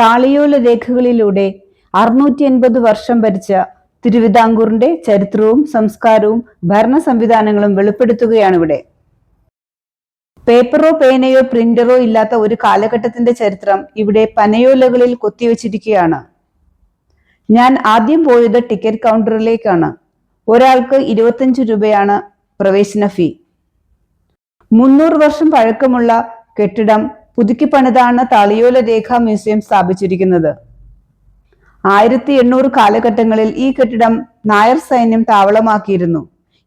താളിയോല രേഖകളിലൂടെ അറുന്നൂറ്റി എൺപത് വർഷം ഭരിച്ച തിരുവിതാംകൂറിന്റെ ചരിത്രവും സംസ്കാരവും ഭരണ സംവിധാനങ്ങളും വെളിപ്പെടുത്തുകയാണ് ഇവിടെ. പേപ്പറോ പേനയോ പ്രിന്ററോ ഇല്ലാത്ത ഒരു കാലഘട്ടത്തിന്റെ ചരിത്രം ഇവിടെ പനയോലകളിൽ കൊത്തിവെച്ചിരിക്കുകയാണ്. ഞാൻ ആദ്യം പോയത് ടിക്കറ്റ് കൗണ്ടറിലേക്കാണ്. ഒരാൾക്ക് ഇരുപത്തഞ്ച് രൂപയാണ് പ്രവേശന ഫീ. മുന്നൂറ് വർഷം പഴക്കമുള്ള കെട്ടിടം പുതുക്കി പണിതാണ് താളിയോല രേഖാ മ്യൂസിയം സ്ഥാപിച്ചിരിക്കുന്നത്. ആയിരത്തി എണ്ണൂറ് കാലഘട്ടങ്ങളിൽ ഈ കെട്ടിടം നായർ സൈന്യം താവളമാക്കിയിരുന്നു.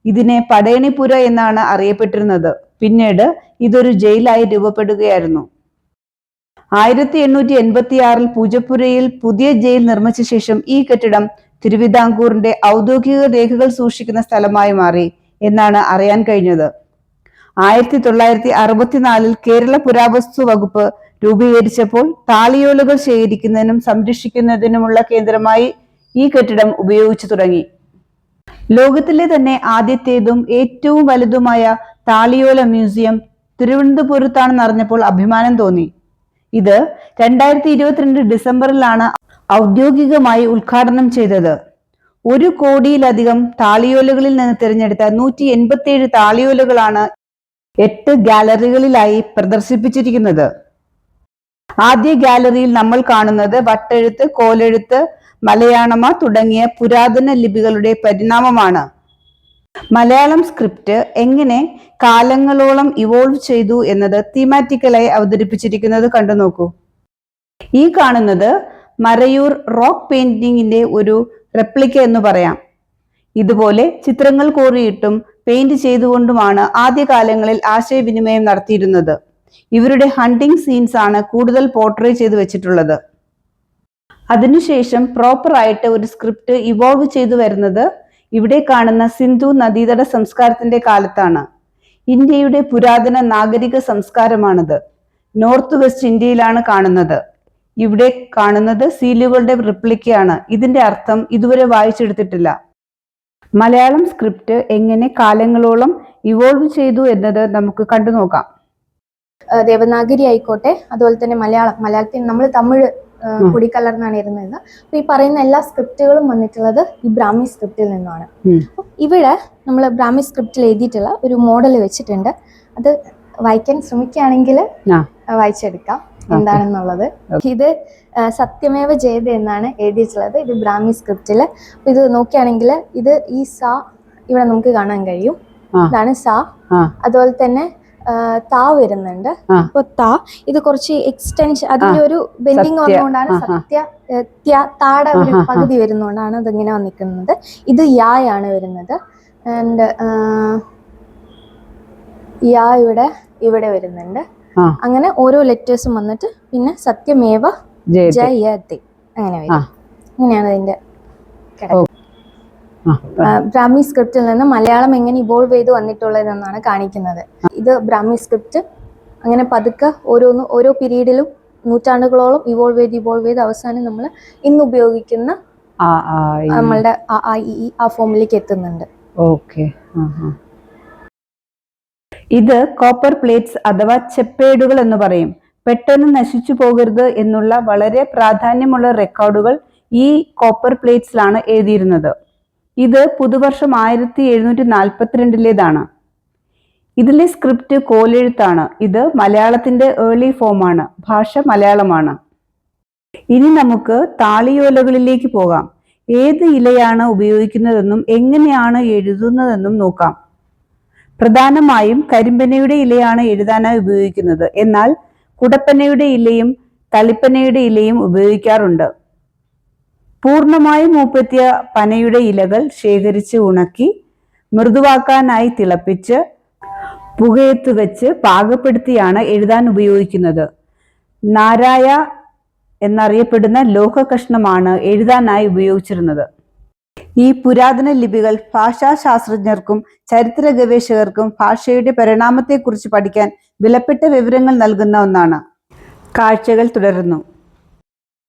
ഇതിനെ പടയണിപുര എന്നാണ് അറിയപ്പെട്ടിരുന്നത്. പിന്നീട് ഇതൊരു ജയിലായി രൂപപ്പെടുകയായിരുന്നു. ആയിരത്തി എണ്ണൂറ്റി എൺപത്തി ആറിൽ പൂജപ്പുരയിൽ പുതിയ ജയിൽ നിർമ്മിച്ച ശേഷം ഈ കെട്ടിടം തിരുവിതാംകൂറിന്റെ ഔദ്യോഗിക രേഖകൾ സൂക്ഷിക്കുന്ന സ്ഥലമായി മാറി എന്നാണ് അറിയാൻ കഴിഞ്ഞത്. ആയിരത്തി തൊള്ളായിരത്തി അറുപത്തിനാലിൽ കേരള പുരാവസ്തു വകുപ്പ് രൂപീകരിച്ചപ്പോൾ താളിയോലുകൾ ശേഖരിക്കുന്നതിനും സംരക്ഷിക്കുന്നതിനുമുള്ള കേന്ദ്രമായി ഈ കെട്ടിടം ഉപയോഗിച്ചു തുടങ്ങി. ലോകത്തിലെ തന്നെ ആദ്യത്തേതും ഏറ്റവും വലുതുമായ താളിയോല മ്യൂസിയം തിരുവനന്തപുരത്താണെന്ന് അറിഞ്ഞപ്പോൾ അഭിമാനം തോന്നി. ഇത് രണ്ടായിരത്തി ഇരുപത്തിരണ്ട് ഡിസംബറിലാണ് ഔദ്യോഗികമായി ഉദ്ഘാടനം ചെയ്തത്. ഒരു കോടിയിലധികം താളിയോലകളിൽ നിന്ന് തിരഞ്ഞെടുത്ത നൂറ്റി എൺപത്തിയേഴ് താളിയോലകളാണ് എട്ട് ഗാലറികളിലായി പ്രദർശിപ്പിച്ചിരിക്കുന്നത്. ആദ്യ ഗാലറിയിൽ നമ്മൾ കാണുന്നത് വട്ടെഴുത്ത് കോലെഴുത്ത് മലയാളമ തുടങ്ങിയ പുരാതന ലിപികളുടെ പരിണാമമാണ്. മലയാളം സ്ക്രിപ്റ്റ് എങ്ങനെ കാലങ്ങളോളം ഇവോൾവ് ചെയ്തു എന്നത് തീമാറ്റിക്കലായി അവതരിപ്പിച്ചിരിക്കുന്നത് കണ്ടു നോക്കൂ. ഈ കാണുന്നത് മറയൂർ റോക്ക് പെയിന്റിങ്ങിന്റെ ഒരു റെപ്ലിക്ക എന്ന് പറയാം. ഇതുപോലെ ചിത്രങ്ങൾ കോറിയിട്ടും പെയിന്റ് ചെയ്തുകൊണ്ടുമാണ് ആദ്യകാലങ്ങളിൽ ആശയവിനിമയം നടത്തിയിരുന്നത്. ഇവരുടെ ഹണ്ടിങ് സീൻസ് ആണ് കൂടുതൽ പോർട്രേ ചെയ്തു വെച്ചിട്ടുള്ളത്. അതിനുശേഷം പ്രോപ്പർ ആയിട്ട് ഒരു സ്ക്രിപ്റ്റ് ഇവോൾവ് ചെയ്തു വരുന്നത് ഇവിടെ കാണുന്ന സിന്ധു നദീതട സംസ്കാരത്തിന്റെ കാലത്താണ്. ഇന്ത്യയുടെ പുരാതന നാഗരിക സംസ്കാരമാണിത്. നോർത്ത് വെസ്റ്റ് ഇന്ത്യയിലാണ് കാണുന്നത്. ഇവിടെ കാണുന്നത് സീലുകളുടെ റിപ്ലിക്കയാണ് ഇതിന്റെ അർത്ഥം ഇതുവരെ വായിച്ചെടുത്തിട്ടില്ല. മലയാളം സ്ക്രിപ്റ്റ് എങ്ങനെ കാലങ്ങളോളം ഇവോൾവ് ചെയ്തു എന്നത് നമുക്ക് കണ്ടു നോക്കാം. ദേവനാഗരി ആയിക്കോട്ടെ അതുപോലെ തന്നെ മലയാളം മലയാളത്തിൽ നമ്മൾ തമിഴ് കൂടി കലർന്നാണ് ഇരുന്നത്. അപ്പൊ ഈ പറയുന്ന എല്ലാ സ്ക്രിപ്റ്റുകളും വന്നിട്ടുള്ളത് ഈ ബ്രാഹ്മി സ്ക്രിപ്റ്റിൽ നിന്നാണ്. ഇവിടെ നമ്മൾ ബ്രാഹ്മി സ്ക്രിപ്റ്റിൽ എഴുതിയിട്ടുള്ള ഒരു മോഡൽ വെച്ചിട്ടുണ്ട്. അത് വായിക്കാൻ ശ്രമിക്കുകയാണെങ്കിൽ. വായിച്ചെടുക്കാം. എന്താണെന്നുള്ളത്. ഇത് സത്യമേവ ജയത എന്നാണ് എഴുതിയിട്ടുള്ളത്. ഇത് ബ്രാഹ്മി സ്ക്രിപ്റ്റിൽ അപ്പൊ ഇത് നോക്കുകയാണെങ്കിൽ ഇത് ഈ സ ഇവിടെ നമുക്ക് കാണാൻ കഴിയും. ഇതാണ് സ. അതുപോലെ തന്നെ താ വരുന്നുണ്ട്. അപ്പൊ താ ഇത് കുറച്ച് എക്സ്റ്റൻഷൻ അതിന്റെ ഒരു ബെൻഡിങ്. വന്നുകൊണ്ടാണ്. സത്യ താടെ ഒരു. പകുതി വരുന്നോണ്ടാണ് അതിങ്ങനെ വന്നിരിക്കുന്നത്. ഇത് യായാണ് വരുന്നത്. ആൻഡ് യാ ഇവിടെ ഇവിടെ വരുന്നുണ്ട്. അങ്ങനെ ഓരോ ലെറ്റേഴ്സും വന്നിട്ട് പിന്നെ സത്യമേവ ജയത്തെ. അങ്ങനെ. വരും. അങ്ങനെയാണ് അതിന്റെ ബ്രാഹ്മി സ്ക്രിപ്റ്റിൽ നിന്ന് മലയാളം എങ്ങനെ ഇവോൾവ് ചെയ്ത് വന്നിട്ടുള്ളതെന്നാണ് കാണിക്കുന്നത്. ഇത് ബ്രാഹ്മി സ്ക്രിപ്റ്റ് അങ്ങനെ പതുക്കെ ഓരോന്ന് ഓരോ പീരീഡിലും നൂറ്റാണ്ടുകളോളം ഇവോൾവ് ചെയ്ത് ഇവോൾവ് ചെയ്ത് അവസാനം നമ്മൾ ഇന്ന് ഉപയോഗിക്കുന്ന നമ്മളുടെ ആ ഫോമിലേക്ക് എത്തുന്നുണ്ട്. ഓക്കെ ഇത് കോപ്പർ പ്ലേറ്റ്സ് അഥവാ ചെപ്പേടുകൾ എന്ന് പറയും. പെട്ടെന്ന് നശിച്ചു പോകരുത് എന്നുള്ള വളരെ പ്രാധാന്യമുള്ള റെക്കോർഡുകൾ ഈ കോപ്പർ പ്ലേറ്റ്സിലാണ് എഴുതിയിരുന്നത്. ഇത് പുതുവർഷം ആയിരത്തി എഴുന്നൂറ്റി നാൽപ്പത്തിരണ്ടിലേതാണ് ഇതിലെ സ്ക്രിപ്റ്റ് കോലെഴുത്താണ്. ഇത് മലയാളത്തിന്റെ ഏർലി ഫോമാണ്. ഭാഷ മലയാളമാണ്. ഇനി നമുക്ക് താളിയോലകളിലേക്ക് പോകാം. ഏത് ഇലയാണ് ഉപയോഗിക്കുന്നതെന്നും എങ്ങനെയാണ് എഴുതുന്നതെന്നും നോക്കാം. പ്രധാനമായും കരിമ്പനയുടെ ഇലയാണ് എഴുതാനായി ഉപയോഗിക്കുന്നത്. എന്നാൽ കുടപ്പനയുടെ ഇലയും തളിപ്പനയുടെ ഇലയും ഉപയോഗിക്കാറുണ്ട്. പൂർണമായും മൂപ്പെത്തിയ പനയുടെ ഇലകൾ ശേഖരിച്ച് ഉണക്കി മൃദുവാക്കാനായി തിളപ്പിച്ച് പുകയത്ത് വെച്ച് പാകപ്പെടുത്തിയാണ് എഴുതാൻ ഉപയോഗിക്കുന്നത്. നാരായ എന്നറിയപ്പെടുന്ന ലോഹ കഷ്ണമാണ് എഴുതാനായി ഉപയോഗിച്ചിരുന്നത്. ഈ പുരാതന ലിപികൾ ഭാഷാശാസ്ത്രജ്ഞർക്കും ചരിത്ര ഗവേഷകർക്കും ഭാഷയുടെ പരിണാമത്തെക്കുറിച്ച് പഠിക്കാൻ വിലപ്പെട്ട വിവരങ്ങൾ നൽകുന്ന ഒന്നാണ്. കാഴ്ചകൾ തുടരുന്നു.